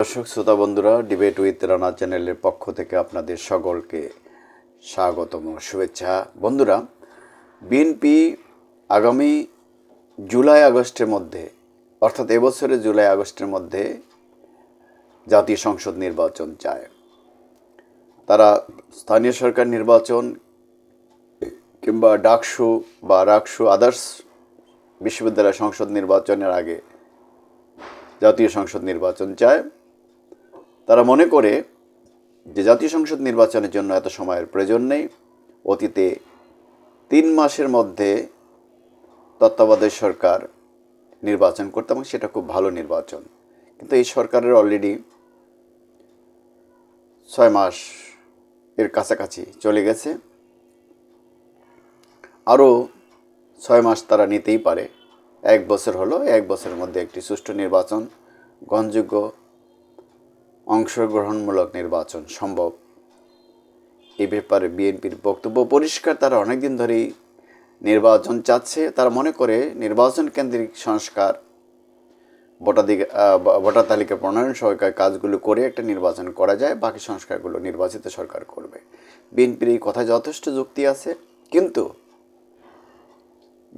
দর্শক, শ্রোতা বন্ধুরা ডিবেট উইথ রানা চ্যানেলের পক্ষ থেকে আপনাদের সকলকে স্বাগতম, শুভেচ্ছা। বন্ধুরা বিএনপি আগামী জুলাই আগস্টের মধ্যে, অর্থাৎ এবছরের জুলাই আগস্টের মধ্যে জাতীয় সংসদ নির্বাচন চায়। তারা স্থানীয় সরকার নির্বাচন কিংবা ডাকসু বা রাকসু আদার্স বিশ্ববিদ্যালয় সংসদ নির্বাচনের আগে জাতীয় সংসদ নির্বাচন চায়। তারা মনে করে যে জাতীয় সংসদ নির্বাচনের জন্য এত সময়ের প্রয়োজন নেই। অতীতে তিন মাসের মধ্যে তত্ত্বাবধায়ক সরকার নির্বাচন করতে এবং সেটা খুব ভালো নির্বাচন। কিন্তু এই সরকারের অলরেডি ছয় মাস এর কাছাকাছি চলে গেছে। আরও ছয় মাস তারা নিতেই পারে। এক বছর হলো, এক বছরের মধ্যে একটি সুষ্ঠু নির্বাচন, গ্রহণযোগ্য অংশগ্রহণমূলক নির্বাচন সম্ভব। এ ব্যাপারে বিএনপির বক্তব্য পরিষ্কার, তারা অনেকদিন ধরেই নির্বাচন চাচ্ছে। তারা মনে করে নির্বাচন কেন্দ্রিক সংস্কার ভোটাধিকার ভোটার তালিকা প্রণয়ন সরকার কাজগুলো করে একটা নির্বাচন করা যায়, বাকি সংস্কারগুলো নির্বাচিত সরকার করবে। বিএনপির এই কথায় যথেষ্ট যুক্তি আছে, কিন্তু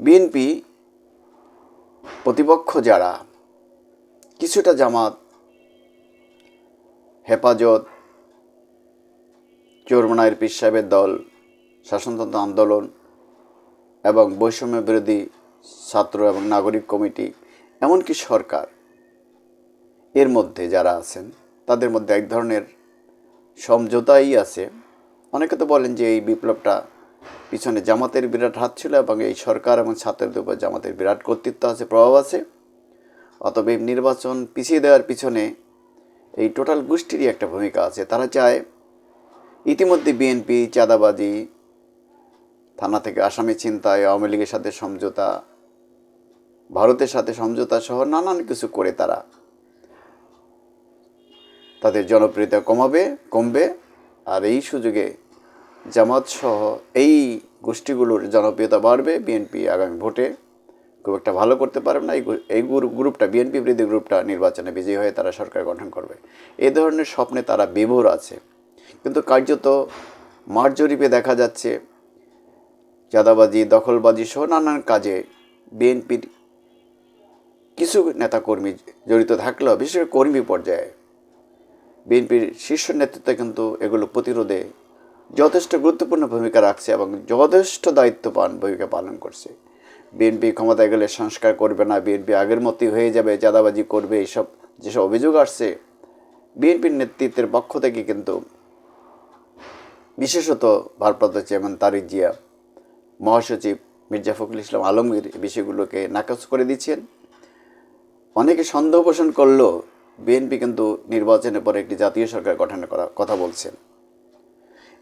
বিএনপি প্রতিপক্ষ যারা, কিছুটা জামাত হেফাজত। চোরমনায়ের পীর সাহেবের দল, শাসনতন্ত্র আন্দোলন এবং বৈষম্য বিরোধী ছাত্র এবং নাগরিক কমিটি, এমনকি সরকার, এর মধ্যে যারা আছেন, তাদের মধ্যে এক ধরনের সমঝোতাই আছে। অনেকে তো বলেন যে এই বিপ্লবটা পিছনে জামাতের বিরাট হাত ছিল এবং এই সরকার এবং ছাত্রদের উপর জামাতের বিরাট কর্তৃত্ব আছে, প্রভাব আছে। অতএব নির্বাচন পিছিয়ে দেওয়ার পিছনে এই টোটাল গোষ্ঠীরই একটা ভূমিকা আছে। তারা চায় ইতিমধ্যে বিএনপি চাঁদাবাজি, থানা থেকে আসামি ছিনতাই, আওয়ামী লীগের সাথে সমঝোতা, ভারতের সাথে সমঝোতা সহ নানান কিছু করে তারা তাদের জনপ্রিয়তা কমাবে, কমবে। আর এই সুযোগে জামাত সহ এই গোষ্ঠীগুলোর জনপ্রিয়তা বাড়বে বিএনপি আগামী ভোটে। খুব একটা ভালো করতে পারবে না। এই গ্রুপটা বিএনপি বিরোধী গ্রুপটা নির্বাচনে বিজয়ী হয়ে তারা সরকার গঠন করবে। এই ধরনের স্বপ্নে তারা বিভোর আছে। কিন্তু কার্যত মাঠ জরিপে দেখা যাচ্ছে চাঁদাবাজি, দখলবাজি সহ নানান কাজে বিএনপির কিছু নেতাকর্মী জড়িত থাকলেও, বিশেষ করে কর্মী পর্যায়ে বিএনপির শীর্ষ নেতৃত্ব কিন্তু এগুলো প্রতিরোধে যথেষ্ট গুরুত্বপূর্ণ ভূমিকা রাখছে এবং যথেষ্ট দায়িত্ব পান ভূমিকা পালন করছে। বিএনপি ক্ষমতায় গেলে সংস্কার করবে না, বিএনপি আগের মতোই হয়ে যাবে, চাঁদাবাজি করবে এইসব যেসব অভিযোগ আসছে, বিএনপির নেতৃত্বের পক্ষ থেকে কিন্তু বিশেষত ভারপ্রাপ্ত চেয়ারম্যান তারিক জিয়া, মহাসচিব মির্জা ফখরুল ইসলাম আলমগীর এই বিষয়গুলোকে নাকচ করে দিচ্ছেন। অনেকে সন্দেহ পোষণ করলেও বিএনপি কিন্তু নির্বাচনের পরে একটি জাতীয় সরকার গঠনের করা কথা বলছেন।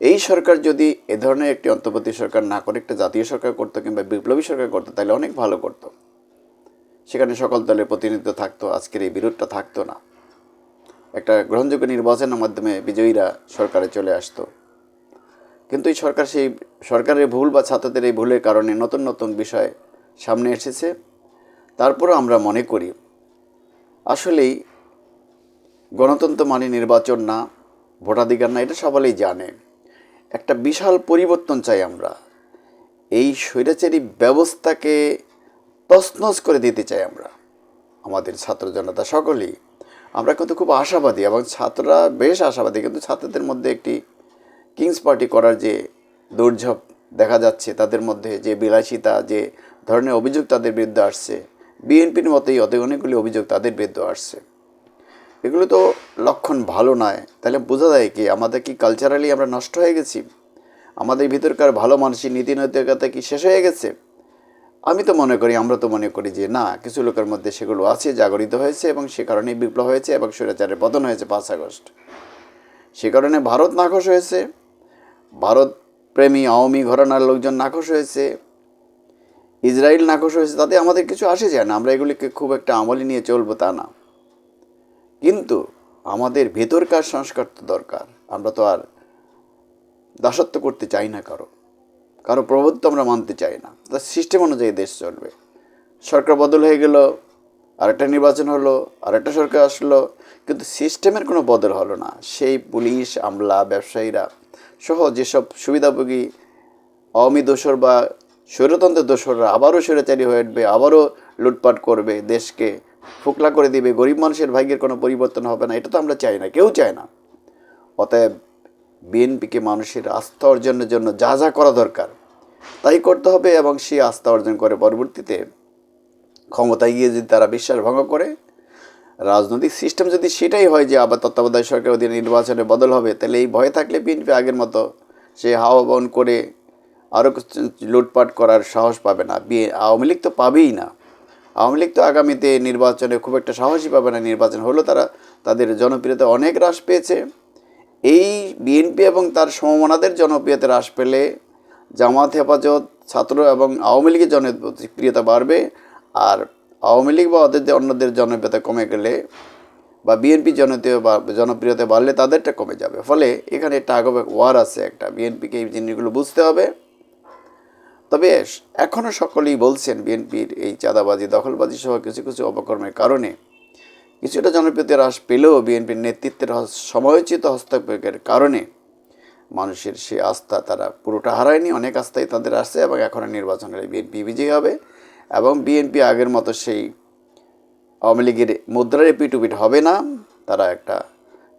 এই সরকার যদি এ ধরনের একটি অন্তর্বর্তী সরকার না করে, একটা জাতীয় সরকার করতো কিংবা বিপ্লবী সরকার করতো, তাহলে অনেক ভালো করতো। সেখানে সকল দলের প্রতিনিধিত্ব থাকতো, আজকের এই বিরোধটা থাকতো না। একটা গ্রহণযোগ্য নির্বাচনের মাধ্যমে বিজয়ীরা সরকারে চলে আসতো। কিন্তু এই সরকার সেই সরকারের ভুল বা ছাত্রদের এই ভুলের কারণে নতুন নতুন বিষয় সামনে এসেছে। তারপরও আমরা মনে করি, আসলেই গণতন্ত্র মানে নির্বাচন না, ভোটাধিকার না, এটা সকলেই জানে। একটা বিশাল পরিবর্তন চাই আমরা। এই স্বৈরাচারী ব্যবস্থাকে তছনছ করে দিতে চাই আমরা, আমাদের ছাত্র জনতা সকলেই। আমরা কিন্তু খুব আশাবাদী এবং ছাত্ররা বেশ আশাবাদী, কিন্তু ছাত্রদের মধ্যে একটি কিংস পার্টি করার যে দৌর্ঝপ দেখা যাচ্ছে, তাদের মধ্যে যে বিলাসিতা, যে ধরনের অভিযোগ তাদের বিরুদ্ধে আসছে, বিএনপির মতোই অত অনেকগুলি অভিযোগ তাদের বিরুদ্ধে আসছে। এগুলো তো লক্ষণ ভালো নয়। তাহলে বোঝা যায় কি, আমাদের কি কালচারালি আমরা নষ্ট হয়ে গেছি? আমাদের ভিতরকার ভালো মানসিক নীতি নৈতিকতা কি শেষ হয়ে গেছে? আমি তো মনে করি, আমরা তো মনে করি যে না, কিছু লোকের মধ্যে সেগুলো আছে, জাগরিত হয়েছে এবং সে কারণেই বিপ্লব হয়েছে এবং স্বৈরাচারের পতন হয়েছে পাঁচ আগস্ট। সে কারণে ভারত নাখোশ হয়েছে। ভারত প্রেমী আওয়ামী ঘরানার লোকজন নাখোশ হয়েছে। ইসরায়েল নাখোশ হয়েছে, তাতে আমাদের কিছু আসে যায় না। আমরা এগুলিকে খুব একটা আমলে নিয়ে চলবো তা না। কিন্তু আমাদের ভেতরকার সংস্কার তো দরকার। আমরা তো আর দাসত্ব করতে চাই না কারও। কারও প্রভুত্ব আমরা মানতে চাই না। তার সিস্টেম অনুযায়ী দেশ চলবে। সরকার বদল হয়ে গেল, আরেকটা নির্বাচন হলো, আরেকটা সরকার আসলো, কিন্তু সিস্টেমের কোনো বদল হলো না। সেই পুলিশ, আমলা, ব্যবসায়ীরা সহ যেসব সুবিধাভোগী আওয়ামী দোসর বা স্বৈরতন্ত্রের দোসররা আবারও স্বৈরাচারী হয়ে উঠবে, আবারও লুটপাট করবে দেশকে। ফোকলা করে দিবে, গরিব মানুষের ভাগ্যের কোনো পরিবর্তন হবে না, এটা তো আমরা চাই না, কেউ চায় না। অতএব বিএনপিকে মানুষের আস্থা অর্জনের জন্য যা যা করা দরকার, তাই করতে হবে এবং সেই আস্থা অর্জন করে পরবর্তীতে ক্ষমতায় গিয়ে যদি তারা বিশ্বাস ভঙ্গ করে, রাজনৈতিক সিস্টেম যদি সেটাই হয় যে আবার তত্ত্বাবধায়ক সরকার অধীনে নির্বাচনে বদল হবে, তাহলে এই ভয়ে থাকলে বিএনপি আগের মতো সে হাওয়া বন করে আরও লুটপাট করার সাহস পাবে না বিয়ে আওয়ামী লীগ তো পাবেই না। আওয়ামী লীগ তো আগামীতে নির্বাচনে খুব একটা সাহসই পাবে না, নির্বাচন হলো তারা, তাদের জনপ্রিয়তা অনেক হ্রাস পেয়েছে। এই বিএনপি এবং তার সমমনাদের জনপ্রিয়তা হ্রাস পেলে জামাত, হেফাজত, ছাত্র এবং আওয়ামী লীগের জনপ্রিয়তা বাড়বে আর আওয়ামী লীগ বা ওদের অন্যদের জনপ্রিয়তা কমে গেলে বা বিএনপি জনপ্রিয় জনপ্রিয়তা বাড়লে তাদেরটা কমে যাবে। ফলে এখানে একটা আগবে ওয়ার আছে একটা। বিএনপিকে এই জিনিসগুলো বুঝতে হবে। তবে এখনও সকলেই বলছেন বিএনপির এই চাঁদাবাজি, দখলবাজি সহ কিছু কিছু অপকর্মের কারণে। কিছুটা জনপ্রিয়তা হ্রাস পেলেও বিএনপির নেতৃত্বের সময়োচিত হস্তক্ষেপের কারণে মানুষের সে আস্থা তারা পুরোটা হারায়নি, অনেক আস্থাই তাদের আসছে এবং এখন নির্বাচনের বিএনপি বিজয়ী হবে এবং বিএনপি আগের মতো সেই আওয়ামী লীগের মুদ্রার পিটুপিট হবে না। তারা একটা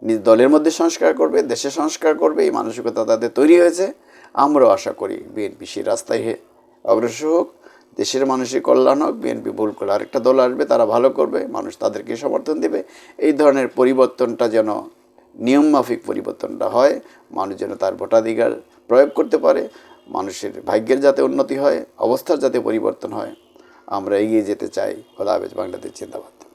নিজ দলের মধ্যে সংস্কার করবে, দেশে সংস্কার করবে, এই মানসিকতা তাদের তৈরি হয়েছে। আমরাও আশা করি বিএনপি সেই রাস্তায় অগ্রসর হোক, দেশের মানুষের কল্যাণ হোক, বিএনপি ভুল করলে আরেকটা দল আসবে, তারা ভালো করবে, মানুষ তাদেরকে সমর্থন দেবে। এই ধরনের পরিবর্তনটা যেন নিয়মমাফিক পরিবর্তনটা হয়, মানুষ যেন তার ভোটাধিকার প্রয়োগ করতে পারে, মানুষের ভাগ্যের যাতে উন্নতি হয়, অবস্থার যাতে পরিবর্তন হয়, আমরা এগিয়ে যেতে চাই। খোদা হাফেজ, বাংলাদেশ জিন্দাবাদ।